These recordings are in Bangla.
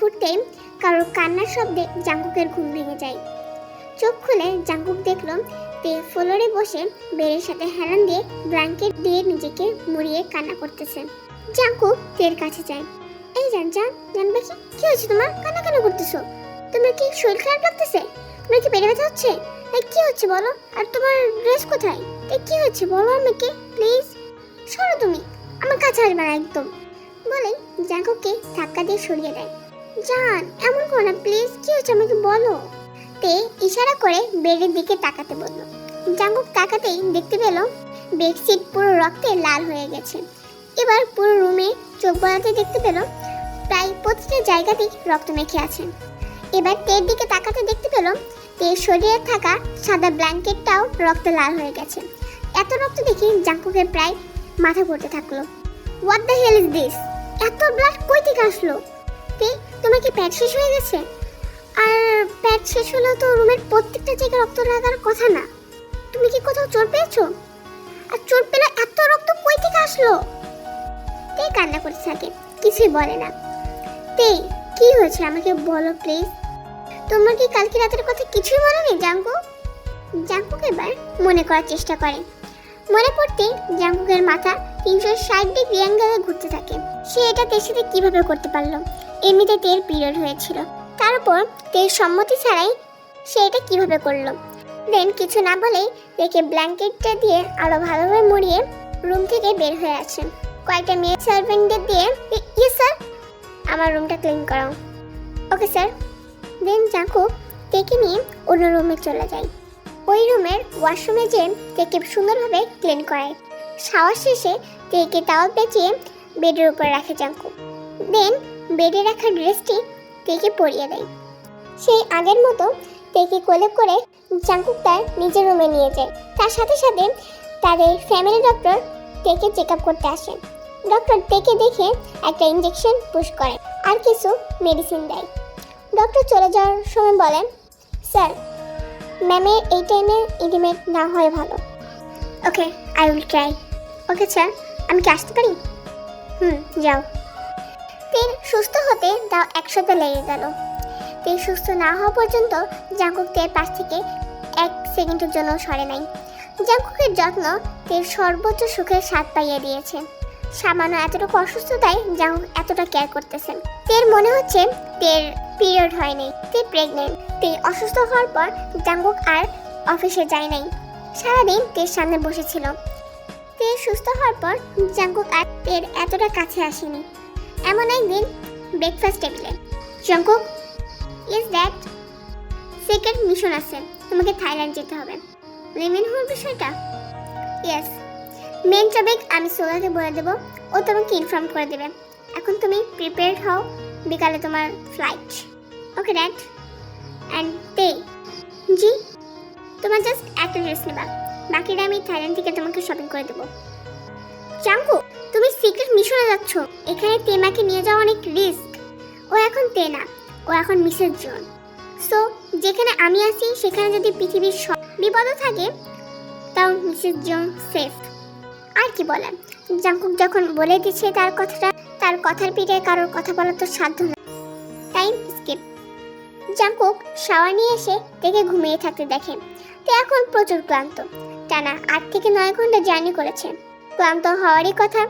ফুটতেই কারোর কান্নার শব্দে জাঙ্কুকের ঘুম ভেঙে যায়। চোখ খুলে জাঙ্কুক দেখল তে ফ্লোরে বসে বেড়ের সাথে হেলান দিয়ে ব্ল্যাঙ্কেট দিয়ে নিজেকে মুড়িয়ে কান্না করতেছে। জাঙ্কুক তের কাছে যায়। এই জান জান জান পাখি কি হয়েছে তোমার? কান্না কেন করতেছো? তোমার কি শরীর খারাপ লাগতেছে? তোমার কি পেটে ব্যথা হচ্ছে? কি হচ্ছে বলো? আর তোমার ড্রেস কোথায়? কি হচ্ছে? বলো আমাকে, প্লিজ। সরো তুমি, আমার কাছে আসবে না একদম। বলেই জাঙ্কুককে ধাক্কা দিয়ে সরিয়ে দেয়। জান, এমন করো না প্লিজ কি হচ্ছে আমাকে বলো। তে ইশারা করে বেডের দিকে তাকাতে বলল। জাঙ্কুক তাকাতেই দেখতে পেল বেডশিট পুরো রক্তে লাল হয়ে গেছে। এবার পুরো রুমে চোখ বলাতে দেখতে পেল প্রায় প্রতিটা জায়গাতেই রক্ত মেখে আছে। এবার তের দিকে তাকাতে দেখতে পেল তের শরীরে থাকা সাদা ব্ল্যাঙ্কেটটাও রক্তে লাল হয়ে গেছে। এত রক্ত দেখে জাঙ্কুকের প্রায় মাথা ঘুরতে থাকল। What the hell is this এত ব্লাড কই থেকে আসলো? তে তোমার কি প্যাড শেষ হয়ে গেছে? আর প্যাড শেষ হলেও তো রুমের প্রত্যেকটা জায়গায় রক্ত লাগার কথা না। তুমি কি কোথাও চোট পেয়েছ? আর চোট পেলে এত রক্ত কই থেকে আসলো? তে কান্না করতে থাকে কিছুই বলে না। তে, কি হয়েছে আমাকে বলো প্লিজ তোমরা কি কালকে রাতের কথা কিছুই মনে নেই জাঙ্কু? জাঙ্কুক এবার মনে করার চেষ্টা করে। মনে পড়তে জাঙ্কুকের মাথা তিনশো ষাট ডিগ্রি অ্যাঙ্গেলে ঘুরতে থাকে। সে এটা তের কীভাবে করতে পারল? এমনিতে তের পিরিয়ড হয়েছিল। তার উপর তের সম্মতি ছাড়াই সে এটা কীভাবে করল? দেন কিছু না বলেই দেখে ব্ল্যাঙ্কেটটা দিয়ে আরও ভালোভাবে মুড়িয়ে রুম থেকে বের হয়ে আসে কয়েকটা মেয়ে সার্ভেন্টদের দিয়ে ইয়ে স্যার, আমার রুমটা ক্লিন করাও। Okay sir. দেন জাঙ্কু তেকে নিয়ে অন্য রুমে চলে যায়। ওই রুমের ওয়াশরুমে যে তেকে সুন্দরভাবে ক্লিন করায় শাওয়ার শেষে তেকে টাওয়াল পেঁচিয়ে বেডের উপর রাখে জাঙ্কু দেন বেডে রাখা ড্রেসটি তেকে পরিয়ে দেয়। সেই আগের মতো তেকে কোলে করে জাঙ্কুক তার নিজের রুমে নিয়ে যায়। তার সাথে সাথে তাদের ফ্যামিলি ডক্টর তেকে চেক আপ করতে আসে ডক্টর তেকে দেখে একটা ইঞ্জেকশন পুশ করে আর কিছু মেডিসিন দেয়। ডক্টর চলে যাওয়ার সময় বলেন, স্যার ম্যামের এই টাইমে ইন্টিমেট না হয় ভালো। Okay, I will try. Okay, sir, আমি কি আসতে পারি? হুম, যাও। তিন, সুস্থ হতে তাও একসাথে লেগে গেল। তিন, সুস্থ না হওয়া পর্যন্ত জাঙ্কুক তের পাশ থেকে এক সেকেন্ডের জন্য সরে নাই। জাঙ্কুকের যত্ন তের সর্বোচ্চ সুখের স্বাদ পাইয়ে দিয়েছে। সামান্য এতটুকু অসুস্থতায় জাঙ্কুক এতটা কেয়ার করতেছেন। তের মনে হচ্ছে তের পিরিয়ড হয়নি তে প্রেগনেন্ট তে অসুস্থ হওয়ার পর জাঙ্কুক আর অফিসে যায় নাই। সারাদিন তের সামনে বসেছিল। তে সুস্থ হওয়ার পর জাঙ্কুক আর তের এতটা কাছে আসেনি। এমন একদিন ব্রেকফাস্ট টেবিলে Jungkook is that second mission আছে, তোমাকে থাইল্যান্ড যেতে হবে। লিভিন হওয়ার বিষয়টা ইয়েস মেন টপিক আমি সোলাকে বলে দেবো। ও তোমাকে ইনফর্ম করে দেবে। এখন তুমি প্রিপেয়ার্ড হও, বিকালে তোমার ফ্লাইট ওকে ড্যাড অ্যান্ড তে জি? তোমার জাস্ট একটা ড্রেস নেবা। বাকিটা আমি থাইল্যান্ড থেকে তোমাকে শপিং করে দেবো। চাঙ্কু তুমি সিক্রেট মিশনে যাচ্ছ। এখানে তেমাকে নিয়ে যাওয়া অনেক রিস্ক ও এখন তে না। ও এখন মিসেস জন সো যেখানে আমি আছি, সেখানে যদি পৃথিবীর সব বিপদও থাকে, তাও মিসেস জন সেফ কি বলেন জাঙ্কুক যখন বলে দিচ্ছে তার কথাটা, তার কথার পিঠে কারোর কথা বলার তো সাধ্য না টাইম স্কিপ জাঙ্কুক শাওয়ার নিয়ে এসে দেখে ঘুমিয়ে থাকতে দেখে। তে এখন প্রচুর ক্লান্ত। টানা আট থেকে নয় ঘণ্টা জার্নি করেছে। ক্লান্ত হওয়ারই কথা,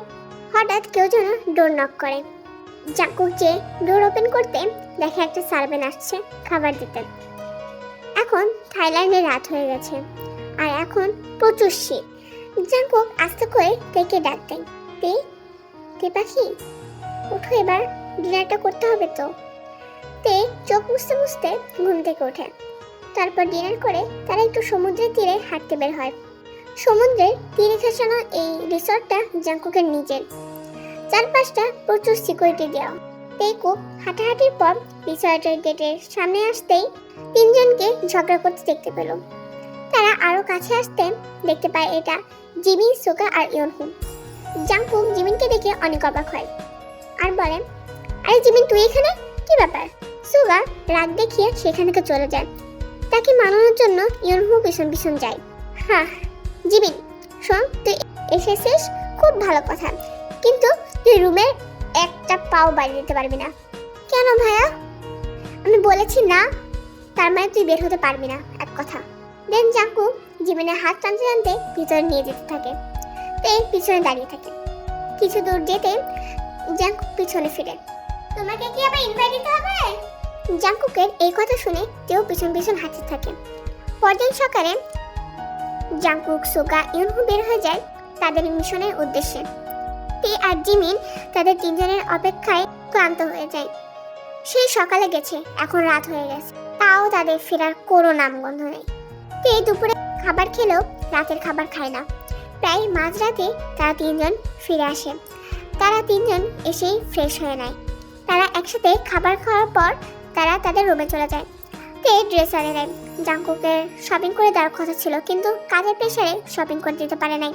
হঠাৎ কেউ যেন ডোর নক করে। জাঙ্কুক যে ডোর ওপেন করতে দেখে একটা সার্ভেন আসছে খাবার দিতে। এখন থাইল্যান্ডে রাত হয়ে গেছে। আর এখন প্রচুর শীত। জাঙ্কুক আস্তে করে তেকে ডাক দেয়। তে তে পাখি ওঠো এবার, ডিনারটা করতে হবে তো। তে চোখ মুছতে মুছতে ঘুম থেকে ওঠে। তারপর ডিনার করে তারা একটু সমুদ্রের তীরে হাঁটতে বের হয়। সমুদ্রের তীরে ঘেঁষানো এই রিসর্টটা জাঙ্কুকের নিজের। চারপাশটা প্রচুর সিকিউরিটি দেওয়া। তেকুক হাঁটাহাঁটির পর রিসর্টের গেটের সামনে আসতেই তিনজনকে ঝগড়া করতে দেখতে পেল। তারা আরও কাছে আসতে দেখতে পায় এটা জিমিন সুকা আর ইয়নহু জাংকুক জিমিনকে দেখে অনেক অবাক হয় আর বলে, আরে জিমিন, তুই এখানে? কি ব্যাপার? সুগা রাগ দেখিয়ে সেখান থেকে চলে যায়। তাকে মানানোর জন্য ইয়নহু পিছন পিছন যায়। হ্যাঁ জিমিন, শোন, তুই এসেছিস, খুব ভালো কথা। কিন্তু তুই রুমের একটা পাও বাইরে দিতে পারবি না। কেন ভাইয়া আমি বলেছি না, তার মানে তুই বের হতে পারবি না, এক কথা। দেন জাঙ্কু জীবনে হাত টানতে টানতে ভিতরে নিয়ে যেতে থাকে। তে পিছনে দাঁড়িয়ে থাকে। কিছু দূর যেতে জাঙ্কু পিছনে ফিরে। তোমাকে কি আবার ইনভাইট দিতে হবে? জাঙ্কুকের এই কথা শুনে তেও পিছন পিছন হাঁটতে থাকে। পরদিন সকালে জাঙ্কুক সোগা ইউনহু বের হয়ে যায় তাদের মিশনের উদ্দেশ্যে। তে আর জিমিন তাদের তিনজনের অপেক্ষায় ক্লান্ত হয়ে যায়। সেই সকালে গেছে, এখন রাত হয়ে গেছে। তাও তাদের ফেরার কোনো নামগন্ধ নেই। তে দুপুরে খাবার খেলেও রাতের খাবার খায় না। প্রায় মাঝরাতে তারা তিনজন ফিরে আসে। তারা তিনজন এসেই ফ্রেশ হয়ে নেয়। তারা একসাথে খাবার খাওয়ার পর তারা তাদের রুমে চলে যায়। তে ড্রেস আনে নেয়। জাঙ্কুকের শপিং করে দেওয়ার কথা ছিল, কিন্তু কাজের প্রেশারে শপিং করে দিতে পারে নাই।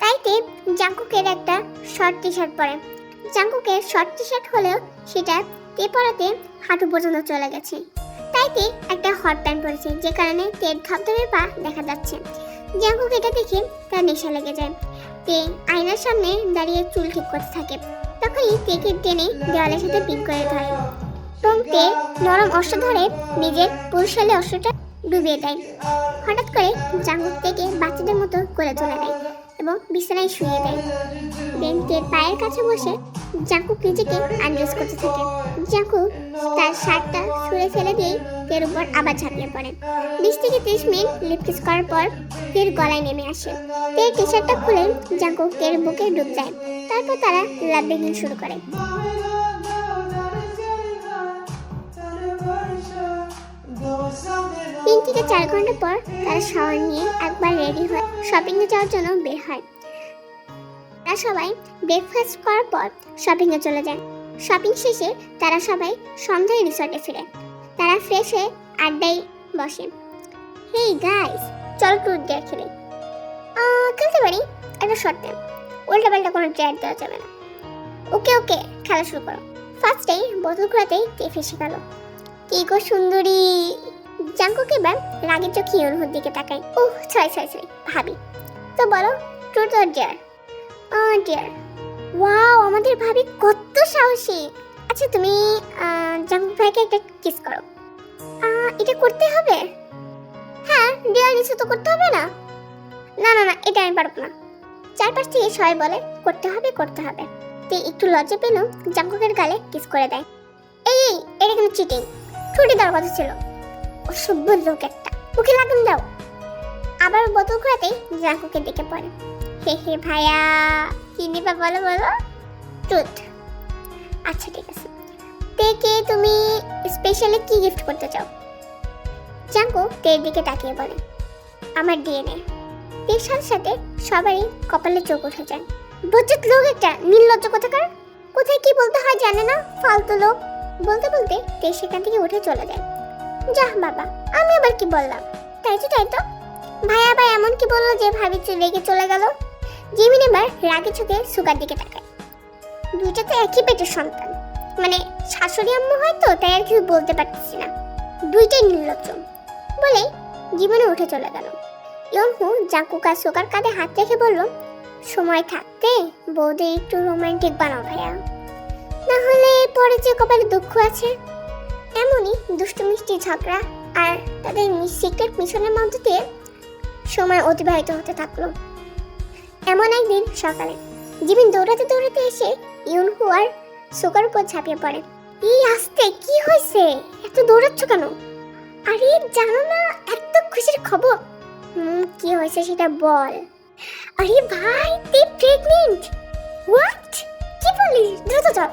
তাই তে জাঙ্কুকের একটা শর্ট টি শার্ট পরে। জাঙ্কুকের শর্ট টি শার্ট হলেও সেটা তে পরাতে হাঁটু পর্যন্ত চলে গেছে। তাই তে একটা হট প্যান্ট পরেছে, যে কারণে তের ধপধপে পা দেখা যাচ্ছে। জাঙ্কুক এটা দেখে তার নেশা লেগে যায়। তে আয়নার সামনে দাঁড়িয়ে চুল ঠিক করতে থাকে। তখনই তেকে টেনে দেওয়ালের সাথে পিক করে ধরে। এবং তে নরম অস্ত্র ধরে নিজের পুরুষালী অস্ত্রটা ডুবিয়ে দেয়। হঠাৎ করে জাঙ্গুক থেকে বাচ্চাদের মতো করে তুলে দেয় এবং বিছানায় শুয়ে দেয়। দেন তের পায়ের কাছে বসে জাঙ্কুক নিজেকে আন্ড্রেস করতে থাকে। জাঙ্কুক তার শার্টটা ছুঁড়ে ফেলে দিয়ে তের উপর আবার ঝাঁপিয়ে পড়ে। বিশ থেকে ত্রিশ মিনিট লিপকিস করার পর তের গলায় নেমে আসে। তের টি শার্টটা খুলে জাঙ্কুক তের বুকে ডুব যায়। তারপর তারা লাভ বেগিং শুরু করে। তিন থেকে চার ঘণ্টা পর তারা শাওয়ার নিয়ে একবার রেডি হয়ে। শপিং এ যাওয়ার জন্য বের হয়। সবাই ব্রেকফাস্ট করার পর শপিংয়ে চলে যায়। শপিং শেষে তারা সবাই সন্ধ্যায় রিসর্টে ফিরে। তারা ফ্রেশ হয়ে আড্ডায় বসে। হেই গাইস চলো ট্যুর দিয়ে খেলে। খেলতে পারি? একটা শর্টে উল্টা পাল্টা কোনো ট্র্যাক দেওয়া যাবে না। ওকে ওকে খেলা শুরু করো। ফার্স্টেই বোতল খোলাতেই কে ফেসে শেখালো কি গো সুন্দরী। জাঙ্কুক এবার রাগের চোখে অনুভূর দিকে তাকাই। ও ছয় ছয় ছয়, ভাবি। তো বলো truth or dare dare wow আমাদের ভাবি কত সাহসী। আচ্ছা তুমি জাঙ্কুক ভাইকে একটা কিস করো। এটা করতে হবে? হ্যাঁ ডিয়ার কিছু তো করতে হবে না? না না না, এটা আমি পারব না। চারপাশ থেকে সবাই বলে, করতে হবে করতে হবে। তে একটু লজ্জা পেল জাঙ্কুকের গালে কিস করে দেয়। এই এই, এটা কিন্তু চিটিং ছুটি দেওয়ার কথা ছিল। অসভ্য লোক একটা। মুখে লাগাম দাও। আবার বোতল ঘোরাতেই জাঙ্কুকে ডেকে পড়ে। হে হে ভাইয়া। কি নিবা বলো বলো? ট্রুথ। আচ্ছা ঠিক আছে। তেকে তুমি স্পেশালি কি গিফট করতে চাও? জাঙ্কু তের দিকে তাকিয়ে বলে, আমার ডিএনএ তের সাথে সাথে সবারই কপালে চোখ উঠে যায়। বজ্জাত লোক একটা নির্লজ্জ কোথাকার। কোথায় কি বলতে হয় জানে না, ফালতু লোক। বলতে বলতে তে সেখান থেকে উঠে চলে যায়। যাহ বাবা, আমি আবার কি বললাম? তাই তো তাই তো। ভাই আবার এমন কি বলল যে ভাবি রেগে চলে গেল? জিমিন এবার রাগে চোখে সুগার দিকে তাকায়। দুইটা তো একই পেটের সন্তান। মানে শাশুড়ি আম্মু হয় তো তাই আর কিছু বলতে পারতেছি না। দুইটাই নির্লজ্জ। বলে জীবনে উঠে চলে গেল। ইয়নহু জাকুকা সুগার কাঁধে হাত রেখে বলল, সময় থাকতে বৌদি একটু রোমান্টিক বানাও ভাইয়া। না হলে পরে যে কপালে দুঃখ আছে। এমনই দুষ্টু মিষ্টি ঝগড়া আর তাদের সিক্রেট মিশনের মধ্যে দিয়ে সময় অতিবাহিত হতে থাকল। এমন একদিন সকালে জিমিন দৌড়াতে দৌড়াতে এসে ইউনহু আর সুগার উপর ঝাঁপিয়ে পড়ে। এই আসতে, কি হয়েছে? এত দৌড়াচ্ছ কেন? আরে, জানো না, এত খুশির খবর। হুম, কি হয়েছে সেটা বল। আরে ভাই, তুই প্রেগনেন্ট হোয়াট কি বলিস দ্রুত চল।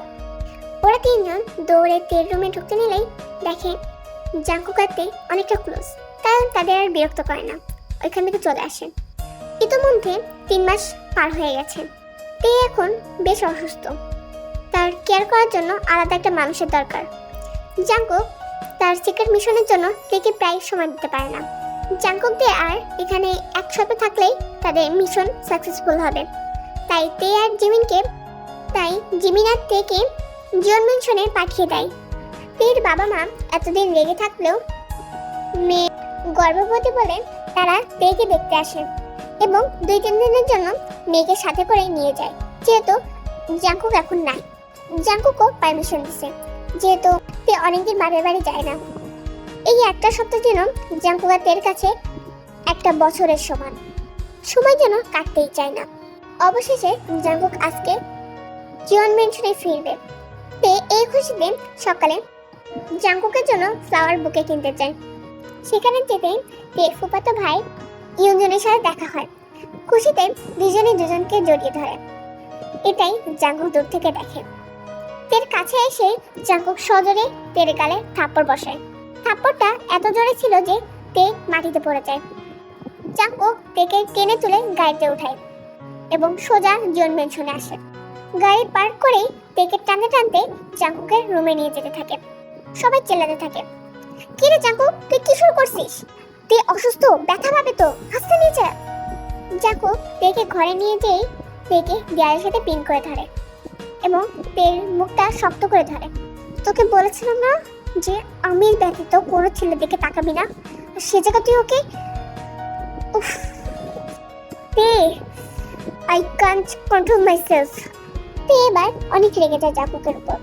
ওরা তিনজন দৌড়ে তেল রুমে ঢুকতে নিলেই দেখে জাঙ্কুকাতে অনেকটা ক্লোজ তাই তাদের আর বিরক্ত করে না। ওইখান থেকে চলে আসে। ইতোমধ্যে তিন মাস পার হয়ে গেছে। তে এখন বেশ অসুস্থ। তার কেয়ার করার জন্য আলাদা একটা মানুষের দরকার। জাঙ্কুক তার সিক্রেট মিশনের জন্য তেকে প্রায় সময় দিতে পারে না। জাঙ্কুক দে আর এখানে একসাথে থাকলেই তাদের মিশন সাকসেসফুল হবে। তাই তে আর জিমিনকে, তাই জিমিন আর তেকে জিওন মেনশনে পাঠিয়ে দেয়। তের বাবা মা এতদিন লেগে থাকলেও মেয়ে গর্ভবতী বলে তারা তেকে দেখতে আসে। এবং দুই তিন দিনের জন্য মেয়েকে সাথে করে নিয়ে যায়। যেহেতু জাঙ্কুক এখন নাই। জাঙ্কুকও পারমিশন দিছে। যেহেতু তে অনেকদিন বাপের বাড়ি যায় না। এই একটা সপ্তাহ যেন জাঙ্কুক তের কাছে একটা বছরের সমান। সময় যেন কাটতেই চায় না। অবশেষে জাঙ্কুক আজকে জীবন মেনশনে ফিরবে। তে এই খুশিতে সকালে জাঙ্কুকের জন্য ফ্লাওয়ার বুকে কিনতে চায়। সেখানে যেতে তের ফুপাতো ভাই ইয়ঞ্জনের সাথে দেখা হয়। খুশিতে দুজনে দুজনকে জড়িয়ে ধরে। এটাই জাঙ্কুক দূর থেকে দেখে। তের কাছে এসে জাঙ্কুক সজোরে তের গালে থাপ্পড় বসায় থাপ্পড়টা এত জোরে ছিল যে তে মাটিতে পড়ে যায়। জাঙ্কুক তেকে টেনে তুলে গাড়িতে উঠায় এবং সোজা জন মেনশনে আসে। গাড়ি পার্ক করেই তেকে টানতে টানতে জাঙ্কুকের রুমে নিয়ে যেতে থাকে। সবাই চেল্লাতে থাকে। কি রে জাঙ্কুক তুই কি শুরু করছিস? তে অসুস্থ, ব্যথা পাবে তো। হাসতে নিয়ে যা জাঙ্কুক তেকে ঘরে নিয়ে যেই তেকে দেয়ালের সাথে পিন করে ধরে এবং তের মুখটা শক্ত করে ধরে। তোকে বলেছিলাম না যে আমি ব্যতীত কোনো ছেলের দিকে তাকাবি না। সে জায়গা তুই ওকে উফ। তে I can't control myself তে এবার অনেক রেগে যায় জাঙ্কুকের উপর।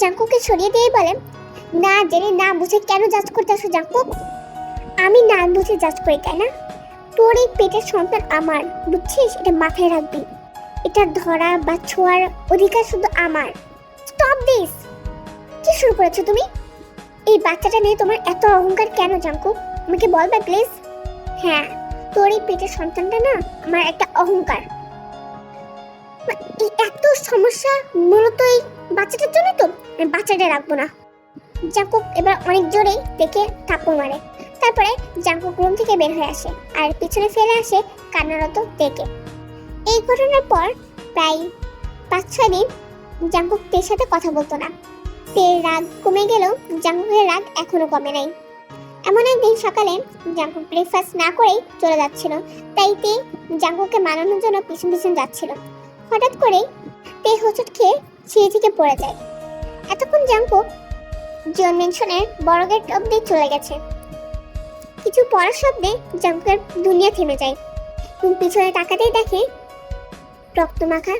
জাঙ্কুকে সরিয়ে দিয়ে বলে, না, জেনে না বুঝে কেন জাজ করতে আসো জাঙ্কুক আমি না বুঝে জাজ করি, তাই না? তোর এই পেটের সন্তান আমার, বুঝছিস? এটা মাথায় রাখবি। এটা ধরা বা ছোঁয়ার অধিকার শুধু আমার। স্টপ দিস কি শুরু করেছ তুমি? এই বাচ্চাটা নিয়ে তোমার এত অহংকার কেন, জাঙ্কু? আমাকে বলবে প্লিজ হ্যাঁ তোর এই পেটের সন্তানটা না আমার একটা অহংকার। এত সমস্যা মূলত এই বাচ্চাটার জন্য তো? বাচ্চাটা রাখব না। জাঙ্কুক এবার অনেক জোরেই দেখে থাপ্পড় মারে। তারপরে জাঙ্কুক রুম থেকে বের হয়ে আসে আর পিছনে ফেলে আসে কান্নারত দেখে এই ঘটনার পর প্রায় পাঁচ, ছয় দিন জাঙ্কুক সাথে কথা বলতো না। তের রাগ কমে গেলেও জাঙ্কুকের রাগ এখনও কমে নাই। এমন একদিন সকালে জাঙ্কুক ব্রেকফাস্ট না করেই চলে যাচ্ছিল, তাই তে জাঙ্কুককে মানানোর জন্য পিছন পিছন যাচ্ছিল। হঠাৎ করেই তে হোঁচট খেয়ে সিঁড়ি থেকে পড়ে যায়। এতক্ষণ জাঙ্কুক জন মেনশনের বড় গেট অব্দি চলে গেছে। কিছু পড়ার শব্দে জাঙ্কুকের দুনিয়া থেমে যায়। এবং পিছনে তাকাতেই দেখে রক্তমাখা